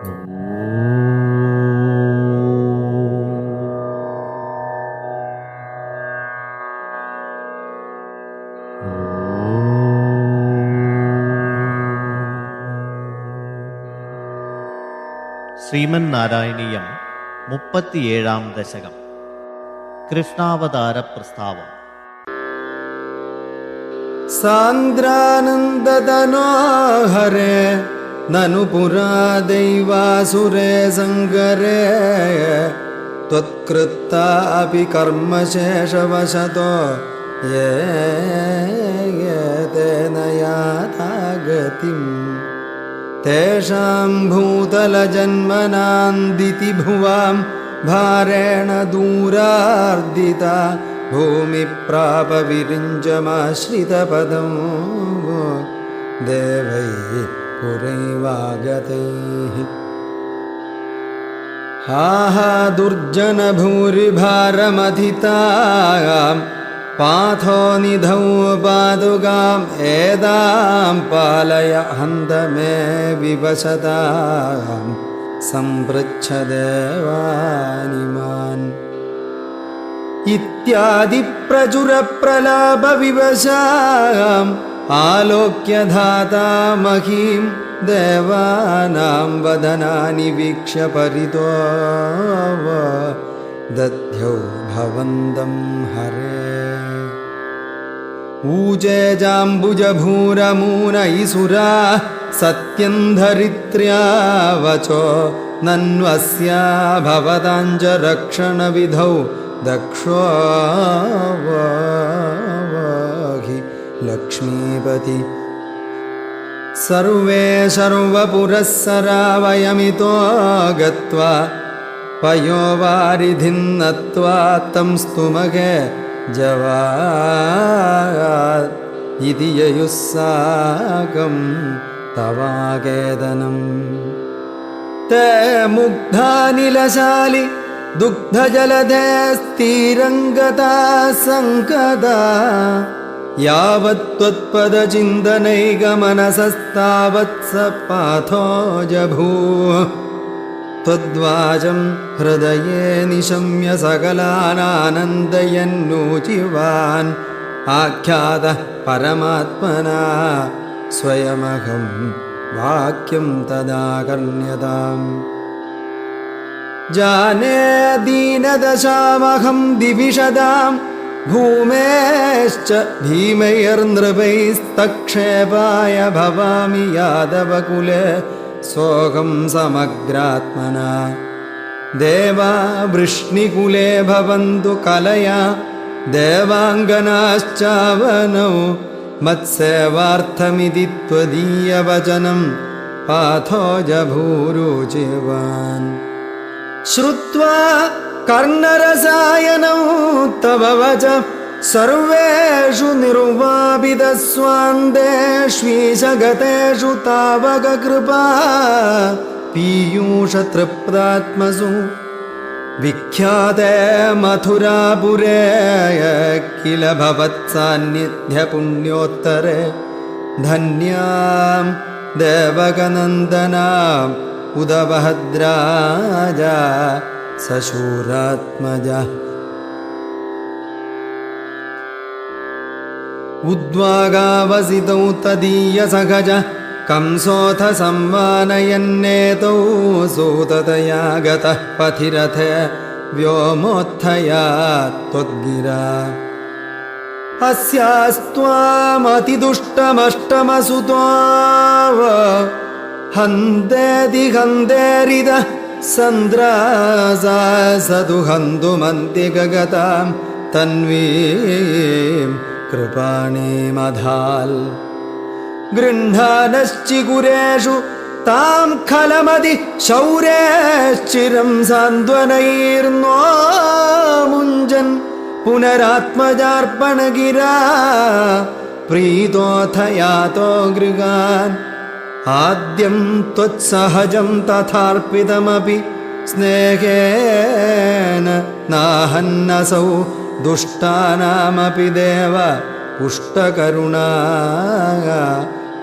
ശ്രീമൻ നാരായണീയം മുപ്പത്തിയേഴാം ദശകം. കൃഷ്ണാവതാര പ്രസ്താവം സാന്ദ്രാനന്ദതനോഹരേ ननु पुरा दैवासुरे सङ्गरे अपि कर्मशेषवशतो ये तेन याता गतिम् तेषां भूतलजन्मनान्दिति भुवां भारेण दूरार्दिता भूमिप्रापविरिञ्जमाश्रितपदं देवैः पुरैवागतैः। हा हा दुर्जनभूरिभारमथितां पाथो निधौ पादुकाम् एदां पालय हन्त मे विवशतां सम्पृच्छ देवानिमान् इत्यादिप्रचुरप्रलापविवशाम् आलोक्य धाता महीं देवानां वदनानि वीक्ष्य परितो दध्यौ भवन्तं हरे। ऊजे जाम्बुजभूरमून इसुरा सत्यं धरित्र्या वचो नन्वस्या भवताञ्च रक्षणविधौ दक्षो हि लक्ष्मीपति सर्वे सर्वपुरःसरा वयमितो गत्वा पयोवारिधिन्नत्वा तं स्तुमगे जवा इति ययुः साकं तवाकेदनम् ते मुग्धानिलशालि दुग्धजलधे स्थिरङ्गता सङ्कदा यावत्त्वत्पदचिन्तनैकमनसस्तावत् स पाथो जभू त्वद्वाचं हृदये निशम्य सकलानानन्दयन्नूचिवान् आख्यातः परमात्मना स्वयमहं वाक्यं तदा कर्ण्यताम् जाने दीनदशामहं दिविशदां भूमेश्च भीमैर्नृपैस्तक्षेपाय भवामि यादवकुले सोऽहं समग्रात्मना। देवा वृष्णिकुले भवन्तु कलया देवाङ्गनाश्चावनौ मत्सेवार्थमिति त्वदीयवचनं पाथो जभूरुचिवान् श्रुत्वा कर्णरसायनौ तव वच सर्वेषु निर्वापितस्वान्देष्वीशगतेषु तावककृपा पीयूषतृप्तात्मसु विख्याते मथुरापुरे किल भवत्सान्निध्यपुण्योत्तरे धन्यां देवकनन्दनाम् उदवहद्राजा सशूरात्मजा। उद्वागावसितौ तदीयसखज। कंसोऽथ संवानयन्नेतौ सूततया गतः पथिरथे व्योमोत्थया त्वद्गिरा। अस्यास्त्वामतिदुष्टमष्टमसुतो हन्देति हन्देरिद സന്ദ്രാസാസതുഹന്തു മന്തികഗതാം തന്വീം കൃപാണീമധാൽ ഗൃഹാനശ്ചിഗുരേഷു താം ഖലമതി ശൗരേശ്ചിരം സാന്ത്വനൈർന്നോ മുഞ്ചൻ പുനരാത്മജാർപ്പണഗിരാ പ്രീതോഥയാതോ ഗൃഹാൻ. आद्यं त्वत्सहजं तथार्पितमपि स्नेहेन नाहन्नसौ दुष्टानामपि देव पुष्टकरुणा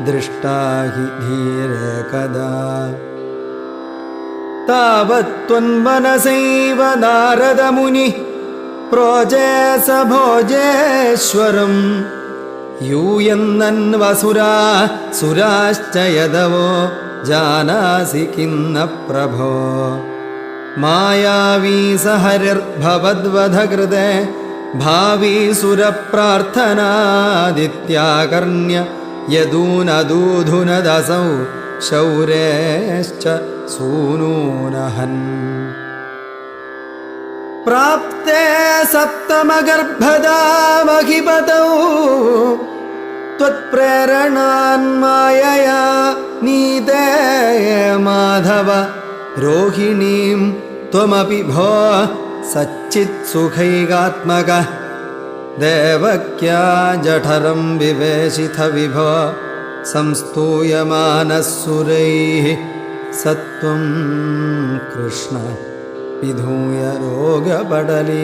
दृष्टा हि धीरे कदा तावत्त्वन्मनसैव नारदमुनिः प्रोजे स भोजेश्वरम् यूयन्नन्वसुरा सुराश्च यदवो जानासि किन्न प्रभो मायावी स हरिर्भवद्वधकृते भावी सुरप्रार्थनादित्याकर्ण्य यदूनदूधुनदसौ शौरेश्च सूनूनहन् प्राप्ते सप्तमगर्भदामहिपतौ त्वत्प्रेरणान्मायया नीते माधव। रोहिणीं त्वमपि भो सच्चित्सुखैकात्मक देवक्या जठरं विवेशिथ विभो। संस्तूयमानः सुरैः सत्वं कृष्ण विधूय रोगपडली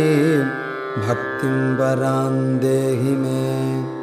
भक्तिं परां देहि मे